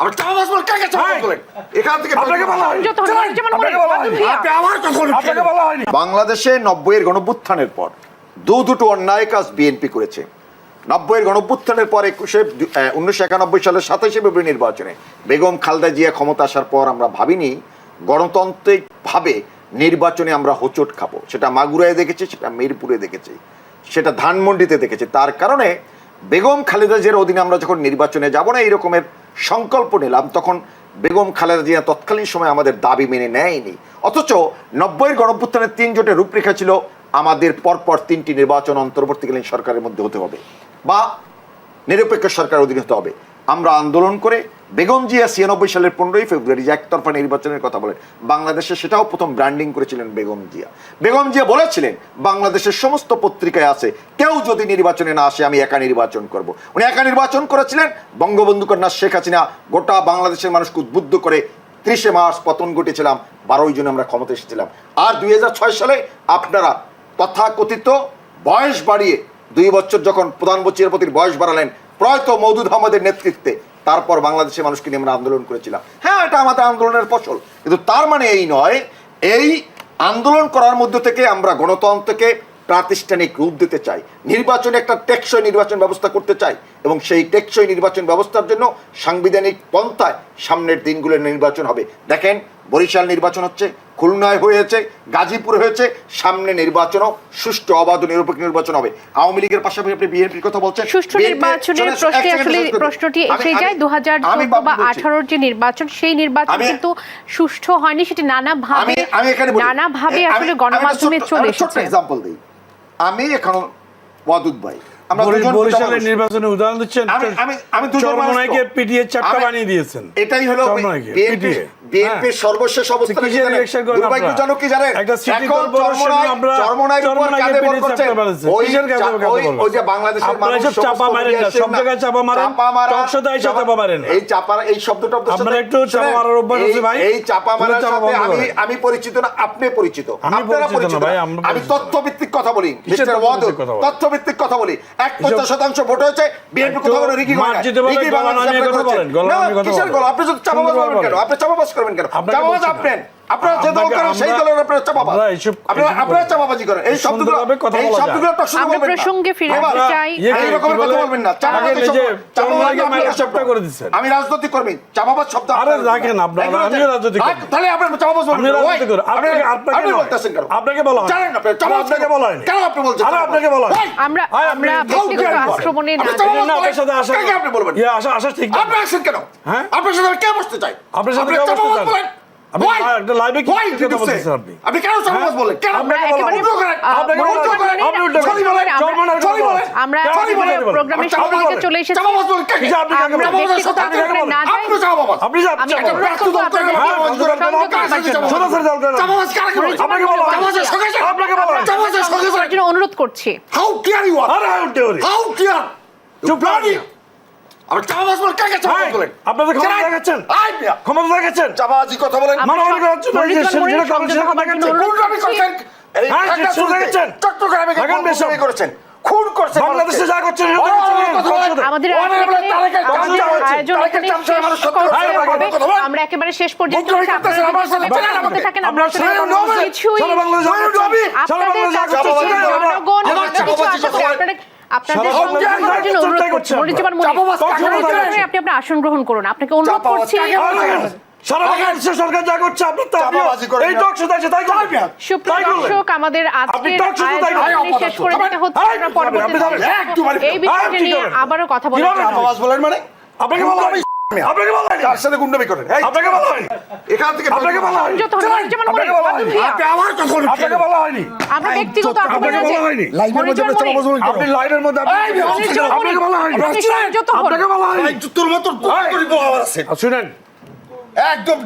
আমার চাপাবাজ বল কাকে চাপাবাজ! বলেন এখান থেকে আপনাকে বলা হয়নি। যত হন, যেমন আপনাকে বলা হয়নি। আপনি আমার কথা বলেন আপনাকে বলা হয়নি বাংলাদেশে নব্বইয়ের গণভ্যুত্থানের পর দু দুটো অন্যায় কাজ বিএনপি করেছে নব্বইয়ের গণভ্যুত্থানের পর একুশে উনিশশো একানব্বই সালের সাতাশে ফেব্রুয়ারি নির্বাচনে বেগম খালদা জিয়া ক্ষমতা আসার পর আমরা ভাবিনি গণতান্ত্রিকভাবে নির্বাচনে আমরা হোচট খাব সেটা মাগুরায় দেখেছি সেটা মিরপুরে দেখেছি সেটা ধানমন্ডিতে দেখেছি তার কারণে বেগম খালেদা জিয়ার অধীনে আমরা যখন নির্বাচনে যাব না এই রকমের সংকল্প নিলাম, তখন বেগম খালেদা জিয়া তৎকালীন সময় আমাদের দাবি মেনে নেয়নি। অথচ নব্বইয়ের গণভ্যুত্থানের তিন জোটের রূপরেখা ছিল, আমাদের পরপর তিনটি নির্বাচন অন্তর্বর্তীকালীন সরকারের মধ্যে হতে হবে বা নিরপেক্ষ সরকার অধীন হতে হবে। আমরা আন্দোলন করে বেগম জিয়া ছিয়ানব্বই সালের পনেরোই ফেব্রুয়ারি যে একতরফা নির্বাচনের কথা বলেন, বাংলাদেশে সেটাও প্রথম ব্র্যান্ডিং করেছিলেন বেগম জিয়া। বেগম জিয়া বলেছিলেন, বাংলাদেশের সমস্ত পত্রিকায় আছে, কেউ যদি নির্বাচনে না আসে আমি একা নির্বাচন করব। উনি একা নির্বাচন করেছিলেন বঙ্গবন্ধু কন্যা শেখ হাসিনা গোটা বাংলাদেশের মানুষকে উদ্বুদ্ধ করে ত্রিশে মার্চ পতন ঘটেছিলাম বারোই জুন আমরা ক্ষমতা এসেছিলাম। আর দুই ছয় সালে আপনারা তথাকথিত বয়স বাড়িয়ে দুই বছর যখন প্রধান বিচারপতির বয়স বাড়ালেন, প্রয়ত মৌদুদ আহমদের নেতৃত্বে তারপর বাংলাদেশের মানুষকে নিয়ে আমরা আন্দোলন করেছিলাম। হ্যাঁ এটা আমাদের আন্দোলনের ফসল। কিন্তু তার মানে এই নয়, এই আন্দোলন করার মধ্য থেকে আমরা গণতন্ত্রকে প্রাতিষ্ঠানিক রূপ দিতে চাই। নির্বাচনে একটা টেকসই নির্বাচন ব্যবস্থা করতে চাই এবং সেই টেকসই নির্বাচন ব্যবস্থার জন্য সাংবিধানিক পন্থায় সামনের দিনগুলোর নির্বাচন হবে। দেখেন, বরিশাল নির্বাচন হচ্ছে খুলনায় হয়েছে গাজীপুর হয়েছে সামনে নির্বাচনও সুষ্ঠু অবাধ নিরপেক্ষ নির্বাচন হবে। আওয়ামী লীগের পাশাপাশি আপনি বিএনপির কথা বলছেন। সুষ্ঠু নির্বাচনের প্রশ্নে আসলে। প্রশ্নটি। এসে যায় দু হাজার আমি চোদ্দ বা বলছি। আঠারোর যে নির্বাচন সেই নির্বাচন কিন্তু সুষ্ঠু হয়নি সেটি নানা ভাবে আমি আমি এখানে বলি নানা ভাবে আসলে গণমাধ্যমে চলে এসেছে। এক্সাম্পল দিই। আমি এখন ওয়াদুদ ভাই। আমরা দুজন বরিশালের নির্বাচনে উদাহরণ দিচ্ছেন আমি- আমি- আমি দুজন চরমনাইকে মানুষ তো। চাপটা বানিয়ে দিয়েছেন। এটাই হলো পিটিয়ে। বিএনপির হ্যাঁ। সর্বশেষ অবস্থানে কিসের দুর্ভাগ্যজনক কি জানেন এখন উপর কাঁধে করছে ওই যে বাংলাদেশের আপনারা মানুষ চাপা সমস্ত মারেন না, সব জায়গায় চাপা মারেন, চাপা মারা, টক চাপা মারেন। এই চাপা এই শব্দটা আপনার আপনার একটু চাপা মারার অভ্যাস আছে ভাই। এই চাপা মারার সাথে আমি আমি পরিচিত না আপনি পরিচিত। আপনারা আমি তথ্যভিত্তিক কথা বলি কিসের মিস্টার তথ্যভিত্তিক কথা তথ্যভিত্তিক কথা বলি। এক কিসব- পঞ্চাশ শতাংশ ভোট হয়েছে বিএনপি রিকি রিকি বাংলাদেশে? আপনি যদি কেন? বলেন। আপনি চাপাবাজ করবেন কেন? আপনাকে চাপাবাজ বলছি না। আপনি। আপনারা যে দল করেন সেই দলের আপনারা চাপাবাজ। আপনারা- আপনারা চাপাবাজি করেন। এই শব্দগুলো- এই শব্দগুলো আমরা প্রসঙ্গে ফিরে আসতে চাই। এই কি কথা বলবেন না। চাপাবাজ আগে এই যে শব্দ- চাপাবাজ চরমনাইকে আপনার মাইরা শব্দ। চাপটা করে দিচ্ছেন। আমি রাজনীতি কর্মী চাপাবাজ শব্দ আরে রাখেন আপনারা, আমিও যে- কর্মী। তাহলে আপনার চাপাবাজ বলবেন আপনি না। করেন। আপনাকে- আপনাকে বলতেছেন কেন? আপনাকে বলা হয়। জানেন আপনি চাপাবাজ আপনাকে কেন? বলা হয়নি। কেন আপনি বলছেন আরে আপনাকে বলা হয়নি। আমরা আমরা ব্যক্তিগত আক্রমণে না না, আপনার সাথে আসা- আপনি বলবেন? ইয়ে, আসা- আসা ঠিক না। আপনি আসেন কেন? হ্যাঁ? আপনার সাথে কে বসতে চাই? আপনার সাথে আপনি কে বসতে চাপাবাজ চান? বলেন? আপনি Why? একটা live-এ কি কথা did you say? বলতেছেন আপনি? আপনি কেন চাপাবাজ বললেন? কেন? আমরা আপনাকে বলা একেবারে হলো। উল্টো করেন। আপনি উল্টো করেন। আপনি উল্টো করেন। বলেন। চরমনাই বলেন। বলেন। আমরা Sorry বলেন। প্রোগ্রামের আপনি শেষের দিকে বলেন। চলে এসেছি চাপাবাজ বলেন কাকে? আপনি আমরা ব্যক্তিগত আপনি কাকে আক্রমণে বলেন? না যাই আপনি চাপাবাজ। আপনি যা- আমি চাপা- অনুরোধ হ্যাঁ, দল করেন। আপনাকে বলা হয়। সঙ্গে আপনাকে বলা হয়। সঙ্গে করছি? আরে চাপাবাজ বলেন, কাকে চাপাবাজ বলেন? আপনাদের ক্ষমতা দেখাচ্ছেন? মিয়া, ক্ষমতা দেখাচ্ছেন? চাপাবাজি কথা বলেন। করেন, সেটা দেখাচ্ছেন। এই হ্যাঁ, ঢাকা শুনতে শুনতে। চট্টগ্রামে গিয়ে বেশি। করেছেন। খুন করছেন বাংলাদেশে যা করছেন, এটা বড় বড় দেখেছেন? কথা বলেন। আমাদের Honorable আজকে তারেকের আমাদের চামচা হচ্ছে। আয়োজন তারেকের এখানে চামচা মানুষ শেষ সত্য করতে কথা বলে, হবে। কথা বলেন। আমরা একেবারে শেষ পর্যন্ত। থাকেন, আপনার আপনারা আপনাদের? আপনি আসন গ্রহণ করুন। আপনাকে অনুরোধ করছি। আমাদের শেষ করে হচ্ছে। আবারও কথা বলেন মানে? আপনাকে বলা আপনাকে বলা বলা। এখান থেকে আপনাকে বলা হয়নি। আপনাকে বলা হয়নি। আপনি আমার কথা। আপনাকে বলা হয়নি আমরা ব্যক্তিগত আপনাকে বলা হয়নি। লাইভের মধ্যে চাপাবাজ বলেন আপনি লাইভের মধ্যে আপনি- আপনাকে বলা হয়নি আপনি আপনাকে বলা হয়নি তোর মতো করি বলা আছে। শুনেন একদম